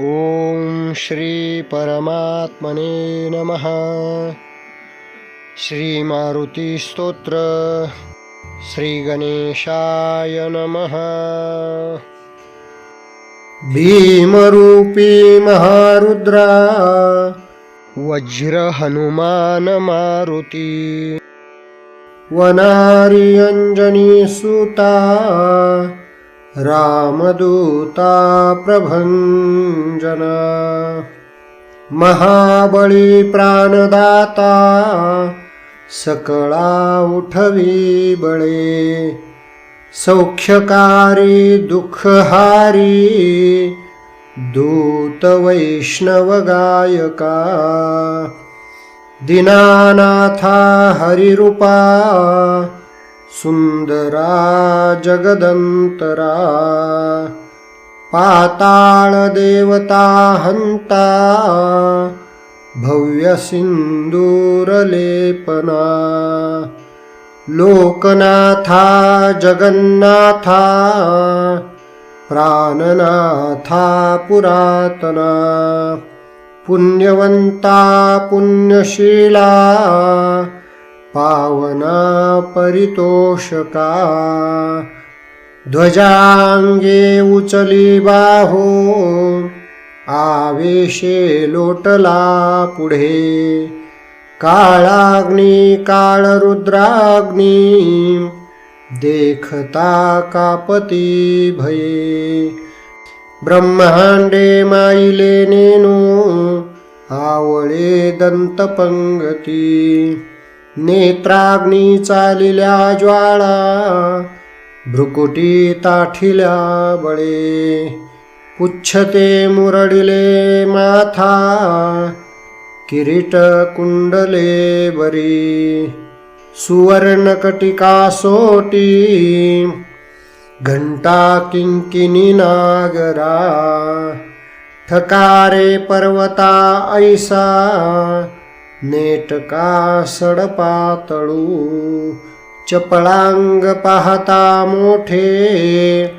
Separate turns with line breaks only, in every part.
ॐ श्रीपरमात्मने नमः। श्रीमारुतिस्तोत्र श्रीगणेशाय नमः। भीमरूपी महारुद्रा। वज्रहनुमानमारुती वनारियञ्जनीसुता रामदूता प्रभञ्जना महाबळी प्राणदाता सकळा उठवी बळे। सौख्यकारी दुःखहारी दूत वैष्णव गायका। दिनानाथा हरिरूपा सुंदरा जगदंतरा पाताळ देवता हंता भव्य सिंदूरलेपना लोकनाथा जगन्नाथा प्राणनाथा पुरातना। पुण्यवंता पुण्यशीला पावना परितोषका ध्वजांगे उचली बाहो आवेशे लोटला पुढे। काळाग्नी काळरुद्राग्नी देखता कापती भये। ब्रह्मांडे माईले नेनू आवळे दंतपंगती। नेत्राग्नी चालिल्या ज्वाळा भ्रुकुटी ताठिल्या बळे. पुच्छते मुरडिले माथा किरीट कुंडले बरी. सुवर्णकटिका सोटी घंटा किंकिनी नागरा. ठकारे पर्वता ऐसा नेटका सडपातळू चपळांग पाहता मोठे.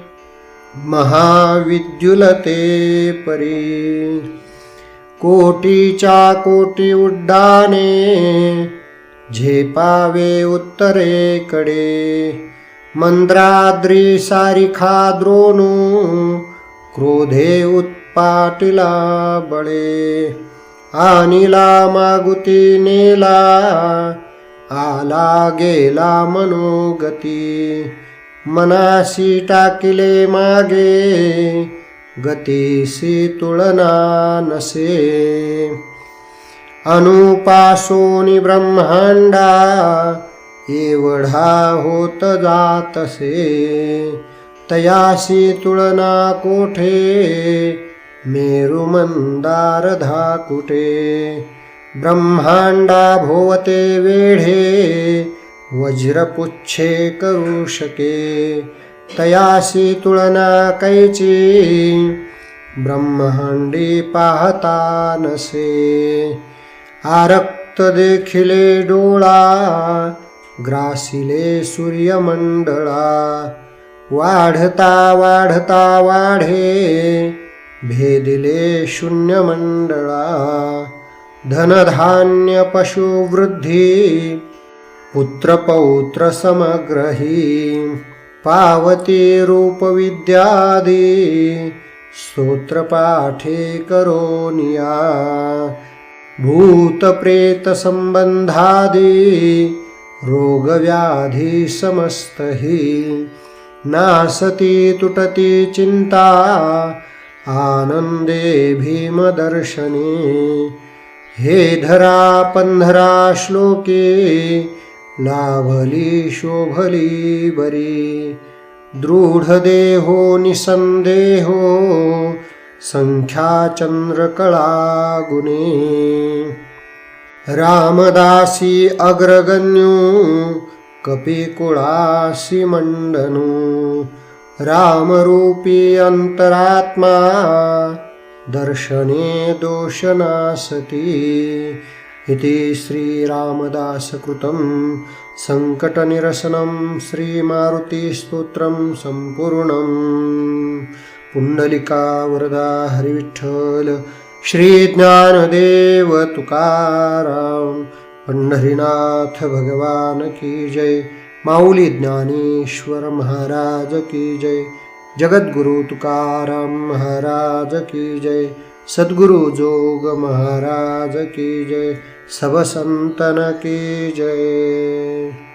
महाविद्युलते परी कोटीच्या कोटी उड्डाणे झेपावे उत्तरेकडे. मंद्राद्री सारिखा द्रोणू क्रोधे उत्पाटिला बळे. अनिला मागुती नेला आला गेला मनोगती. मनाशी टाकिले मागे गतीशी तुलना नसे. अनुपासोनी ब्रह्मांडा एवढा होत जातसे. तयाशी तुलना कोठे? मेरुमन्दारधाकुटे मंदार धाकुटे भोवते वेढे वज्रपुच्छे करू शके तयासी तुलना कैची ब्रह्मांडी पाहता नसे। आरक्त देखिले डोळा ग्रासिले सूर्यमंडळा वाढता वाढता वाढे भेदिले शून्यमंडळा धनधान्य पशुवृद्धी पुत्रपौत्र समग्रही पावती रूपविद्यादी स्तोत्रपाठे करोनिया भूतप्रेतसम्बन्धादि रोगव्याधी समस्तहि नासति तुटति चिन्ता आनन्दे भीमदर्शने। हे धरा पंधरा श्लोके लाभली शोभली बरी। दृढदेहो निसंदेहो संख्याचंद्रकळा गुणे। रामदासी अग्रगण्यू कपिकुळासी मंडनू। रामरूपी अंतरात्मा दर्शने दोषनासती। इति श्रीरामदासकृतं सङ्कटनिरसनं श्रीमारुतिस्तोत्रं सम्पूर्णम् पुंडलिका वरदा हरिविठ्ठल श्री ज्ञानदेव तुकाराम पंढरीनाथ भगवान की जय। माऊली ज्ञानेश्वर महाराज की जय. जगद्गुरु तुकाराम महाराज की जय. सद्गुरु जोग महाराज की जय. सब संतन की जय.